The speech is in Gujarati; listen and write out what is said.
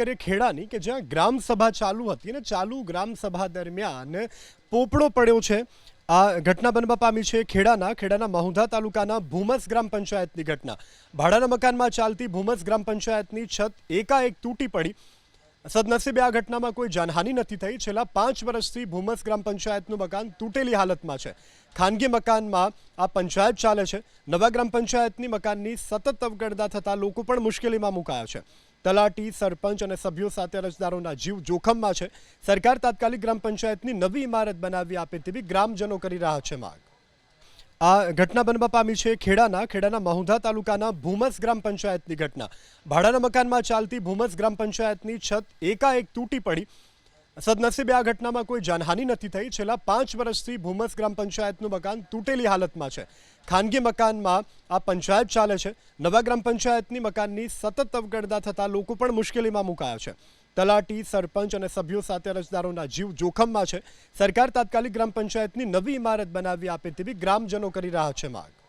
કરીએ ખેડાની કે જ્યાં ગ્રામસભા ચાલુ હતી અને ચાલુ ગ્રામસભા દરમિયાન પોપડો પડ્યો છે. આ ઘટના બનવા પામી છે ખેડાના ખેડાના મહુધા તાલુકાના ભૂમસ ગ્રામ પંચાયતની ઘટના. ભાડાના મકાનમાં ચાલતી ભૂમસ ગ્રામ પંચાયતની છત એકાએક તૂટી પડી. સદનસીબે આ ઘટનામાં કોઈ જાનહાની નથી થઈ. છેલ્લા પાંચ વર્ષથી ભૂમસ ગ્રામ પંચાયતનું મકાન તૂટેલી હાલતમાં છે. ખાનગી મકાનમાં આ પંચાયત ચાલે છે. નવા ગ્રામ પંચાયતની મકાનની સતત અવગણના થતાં લોકો પણ મુશ્કેલીમાં મુકાયા છે. તલાટી, સરપંચ અને સભ્યો સાથે અરજદારોના જીવ જોખમમાં છે. સરકાર તાત્કાલિક ગ્રામ પંચાયતની નવી ઇમારત બનાવી આપે તેવી ગ્રામજનો કરી રહ્યા છે માંગ. આ ઘટના બનવા પામી છે ખેડાના ખેડાના મહુધા તાલુકાના ભૂમસ ગ્રામ પંચાયતની ઘટના. ભાડાના મકાનમાં ચાલતી ભૂમસ ગ્રામ પંચાયતની છત એકાએક તૂટી પડી. સદનસીબે આ ઘટનામાં કોઈ જાનહાનિ નથી થઈ. છેલ્લા પાંચ વર્ષથી ભૂમસ ગ્રામ પંચાયતનું મકાન તૂટેલી હાલતમાં છે. ખાનગી મકાનમાં આ પંચાયત ચાલે છે. નવા ગ્રામ પંચાયતની મકાનની સતત અવગણના થતાં લોકો પણ મુશ્કેલીમાં મુકાયા છે. તલાટી, સરપંચ અને સભ્યો સાથે અરજદારોના જીવ જોખમમાં છે. સરકાર તાત્કાલિક ગ્રામ પંચાયતની નવી ઇમારત બનાવી આપે તેવી ગ્રામજનો કરી રહ્યા છે માંગ.